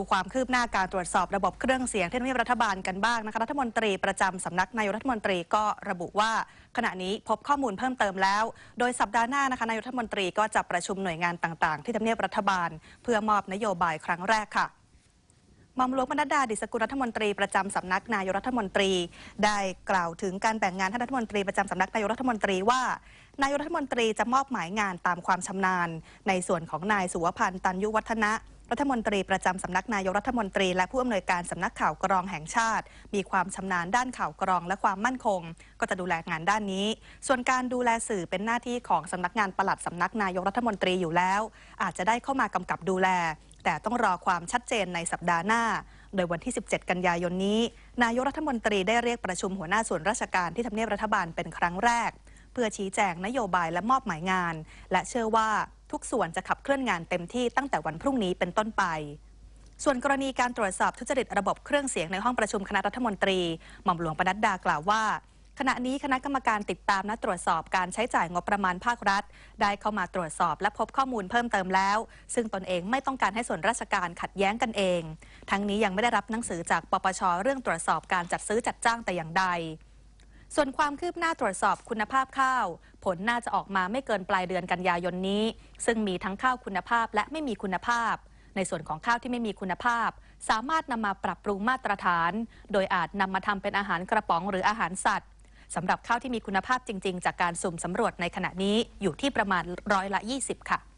ดูความคืบหน้าการตรวจสอบระบบเครื่องเสียงที่ทำเนียบรัฐบาลกันบ้างนะคะรัฐมนตรีประจำสำนักนายรัฐมนตรีก็ระบุว่า ขณะนี้พบข้อมูลเพิ่มเติมแล้ว โดยสัปดาห์หน้านะคะนายรัฐมนตรีก็จะประชุมหน่วยงานต่าง ๆ ที่ทำเนียบรัฐบาล เพื่อมอบนโยบายครั้งแรกค่ะมอมหลวงปนัดาดิสกุลรัฐมนตรีประจำสำนักนายรัฐมนตรี ได้กล่าวถึงการแบ่งงานท่านรัฐมนตรีประจำสำนักนายรัฐมนตรีว่านายรัฐมนตรีจะมอบหมายงานตามความชำนาญ ในส่วนของนายสุวพันธ์ตันยุวัฒนะ รัฐมนตรีประจำสำนักนายกรัฐมนตรีและผู้อำนวยการสำนักข่าวกรองแห่งชาติ มีความชำนาญด้านข่าวกรองและความมั่นคง ก็จะดูแลงานด้านนี้ ส่วนการดูแลสื่อเป็นหน้าที่ของสำนักงานปลัดสำนักนายกรัฐมนตรีอยู่แล้ว อาจจะได้เข้ามากำกับดูแล แต่ต้องรอความชัดเจนในสัปดาห์หน้า โดยวันที่ 17 กันยายนนี้ นายกรัฐมนตรีได้เรียกประชุมหัวหน้าส่วนราชการที่ทำเนียบรัฐบาลเป็นครั้งแรก เพื่อชี้แจงนโยบายและมอบหมายงาน และเชื่อว่า ทุกส่วนจะขับเคลื่อนงานเต็มที่ตั้งแต่วันพรุ่งนี้เป็นต้นไป ส่วนกรณีการตรวจสอบทุจริตระบบเครื่องเสียงในห้องประชุมคณะรัฐมนตรี หม่อมหลวงปนัดดากล่าวว่าขณะนี้คณะกรรมการติดตามและตรวจสอบการใช้จ่ายงบประมาณภาครัฐ ได้เข้ามาตรวจสอบและพบข้อมูลเพิ่มเติมแล้ว ซึ่งตนเองไม่ต้องการให้ส่วนราชการขัดแย้งกันเอง ทั้งนี้ยังไม่ได้รับหนังสือจากปปชเรื่องตรวจสอบการจัดซื้อจัดจ้างแต่อย่างใด ส่วนความคืบหน้าตรวจสอบคุณภาพข้าว ผลน่าจะออกมาไม่เกินปลายเดือนกันยายนนี้ ซึ่งมีทั้งข้าวคุณภาพและไม่มีคุณภาพ ในส่วนของข้าวที่ไม่มีคุณภาพ สามารถนำมาปรับปรุงมาตรฐาน โดยอาจนำมาทำเป็นอาหารกระป๋องหรืออาหารสัตว์สำหรับข้าวที่มีคุณภาพจริง ๆ จากการสุ่มสำรวจในขณะนี้อยู่ที่ประมาณร้อยละ 20 ค่ะ